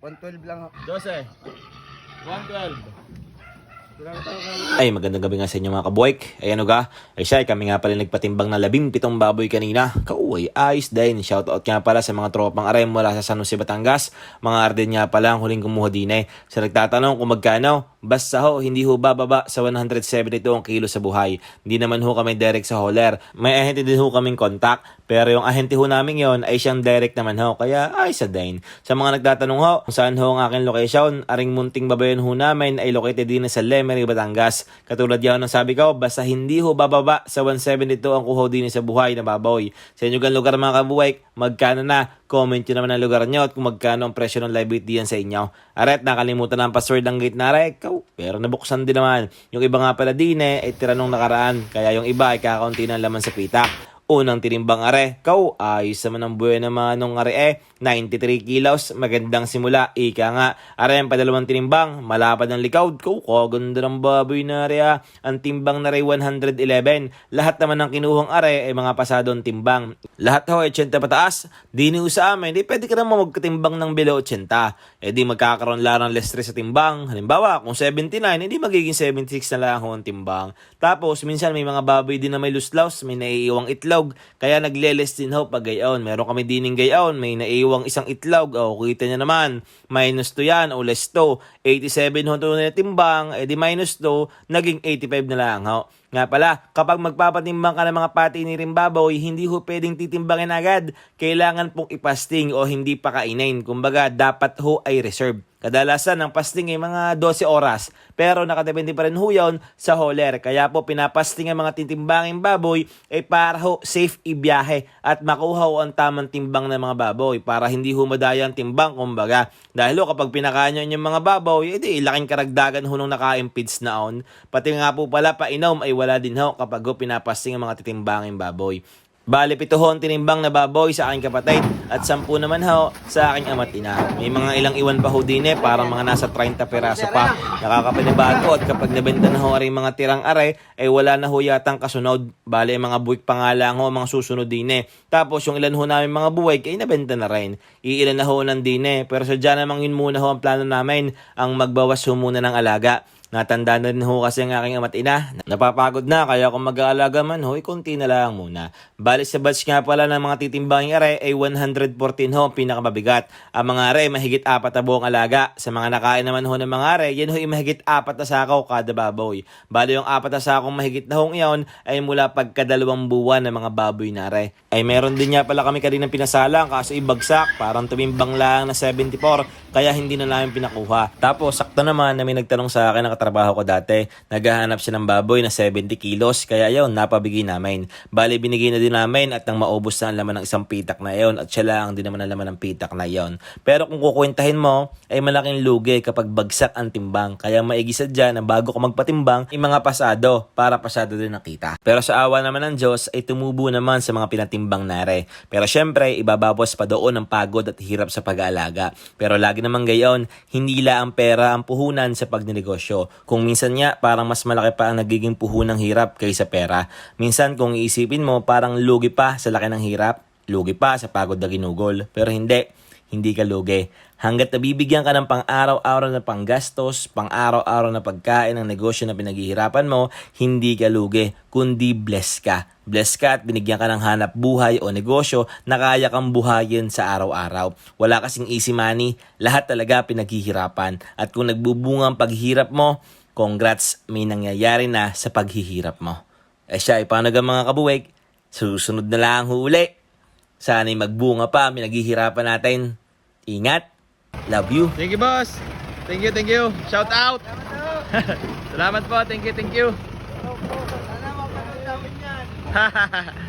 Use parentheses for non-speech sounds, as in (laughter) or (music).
112 lang. 12. 112. Ay, magandang gabi nga sa inyo mga kabuwik. Ayan o ga. Ay siya, kami nga pala nagpatimbang ng labing pitong baboy kanina. Kauway, ayos din. Shoutout nga pala sa mga tropang aray mula sa San Jose, Batangas. Mga arden nga pala ang huling kumuha din eh. Sa nagtatanong kung magkano, basta ho, hindi ho bababa sa 172 ang kilo sa buhay. Hindi naman ho kami direct sa hauler. May ahente din ho kaming contact. Pero yung ahente ho namin yon ay siyang direct naman ho. Kaya ay sa din. Sa mga nagtatanong ho, saan ho ang aking location, aring munting babayan ho namin ay located din sa Lemery, Batangas. Katulad yan ng sabi ko, basta hindi ho bababa sa 172 ang kuho din sa buhay na baboy. Sa inyo gan lugar mga kabuhay, magkano na? Comment nyo naman ang lugar nyo at kung magkano ang presyo ng live weight diyan sa inyo. Aret, nakalimutan na ang password ng gate na aray. Pero nabuksan din naman. Yung iba nga pala din eh, ay tira nung nakaraan. Kaya yung iba ay kakaunti ng laman sa pitak. Unang tinimbang are, kau, ayos naman ang buhay naman nung are eh, 93 kilos, magandang simula, ika nga, are ang padalawang tinimbang, malapad ang likod, kau, kaganda ng baboy na are ah. ang timbang na rin 111, lahat naman ng kinuhang are ay mga pasadong timbang, lahat ho 80 pataas, di ni sa amin, di pwede ka naman magkatimbang ng below 80, eh di magkakaroon lang ng stress sa timbang, halimbawa, kung 79, hindi magiging 76 na lang ho ang timbang, tapos minsan may mga baboy din na may luslaws, may naiiwang itlog, kaya nagleles din ho pag gayon. Meron kami dining gayon, may naiiwang isang itlog, o kita niya naman, minus 2 yan, o less 2, 87 ho to na timbang, di minus 2, naging 85 na lang ho. Nga pala, kapag magpapatimbang ka ng mga pati ni Rimbaboy, hindi ho pwedeng titimbangin agad. Kailangan pong ipasting o hindi pa kainin. Kumbaga, dapat ho ay reserve. Kadalasan ang pasting ay mga 12 oras. Pero nakadepende pa rin ho yun sa hauler. Kaya po pinapasting ang mga titimbanging baboy ay para ho safe ibiyahe at makuha ho ang tamang timbang ng mga baboy para hindi ho madaya ang timbang kumbaga. Dahil ho kapag pinakain nyo yung mga baboy, edi laking karagdagan ho nung nakain feeds na on. Pati nga po pala painom ay wala din ho kapag ho pinapasting ang mga titimbanging baboy. Bali, pito ho ang tinimbang na baboy sa aking kapatid at sampu naman ho sa aking ama't ina. May mga ilang iwan pa ho din eh, parang mga nasa 30 peraso pa. Nakakapanibago at kapag nabenta na ho aring mga tirang are, ay wala na ho yatang kasunod. Bali, mga buwik pa nga lang ho, mga susunod din eh. Tapos yung ilan ho namin mga buwik ay nabenta na rin. Iilan na ho ng din eh. Pero sadya namang yun muna ho ang plano namin, ang magbawas ho muna ng alaga. Natanda na rin ho kasi ang aking ama't ina. Napapagod na kaya kung mag-aalaga man ho, konti na lang muna. Bali sa batch nga pala ng mga titimbanging are ay 114 ho ang pinakamabigat. Ang mga are mahigit apat na buong alaga. Sa mga nakain naman ho ng mga are, yan ho ay mahigit apat na sakaw kada baboy. Bali yung apat na sakong mahigit na hong iyon ay mula pagkadalawang buwan ng mga baboy na are. Ay meron din nga pala kami kaninang pinasalang kaso ibagsak parang tumimbang lang na 74 kaya hindi na namin pinakuha. Tapos sakto naman na may nagtanong sa akin na katrabaho ko dati, naghahanap siya ng baboy na 70 kilos kaya yun napabigay namin. Bali binigay na din namin at nang maubos na ang laman ng isang pitak na yon at siya lang din naman ang laman ng pitak na yon. Pero kung kukwentahin mo ay malaking lugi kapag bagsak ang timbang kaya maigisa dyan na bago ka magpatimbang ay mga pasado para pasado din nakita. Pero sa awa naman ng Diyos ay tumubo naman sa mga pinatimbang nare. Pero syempre ibababos pa doon ang pagod at hirap sa pag-aalaga. Pero lagi naman gayon, hindi la ang pera ang puhunan sa pagnegosyo. Kung minsan nga, parang mas malaki pa ang nagiging puhunang hirap kaysa pera. Minsan kung iisipin mo, parang lugi pa sa laki ng hirap, lugi pa sa pagod na ginugol. Pero hindi, hindi ka lugi. Hanggat nabibigyan ka ng pang-araw-araw na panggastos, pang-araw-araw na pagkain ng negosyo na pinaghihirapan mo, hindi ka lugi, kundi bless ka. Bless ka at binigyan ka ng hanap buhay o negosyo na kaya kang buhayin sa araw-araw. Wala kasing easy money, lahat talaga pinaghihirapan. At kung nagbubunga ang paghihirap mo, congrats, may nangyayari na sa paghihirap mo. Eh siya, paano ka mga kabuwig? Susunod na lang ang huli. Sana'y magbunga pa, pinaghihirapan natin. Ingat. Love you. Thank you, boss. Thank you, thank you. Shout out. Salamat po. (laughs) Thank you, thank you. Sana mapanood namin yan.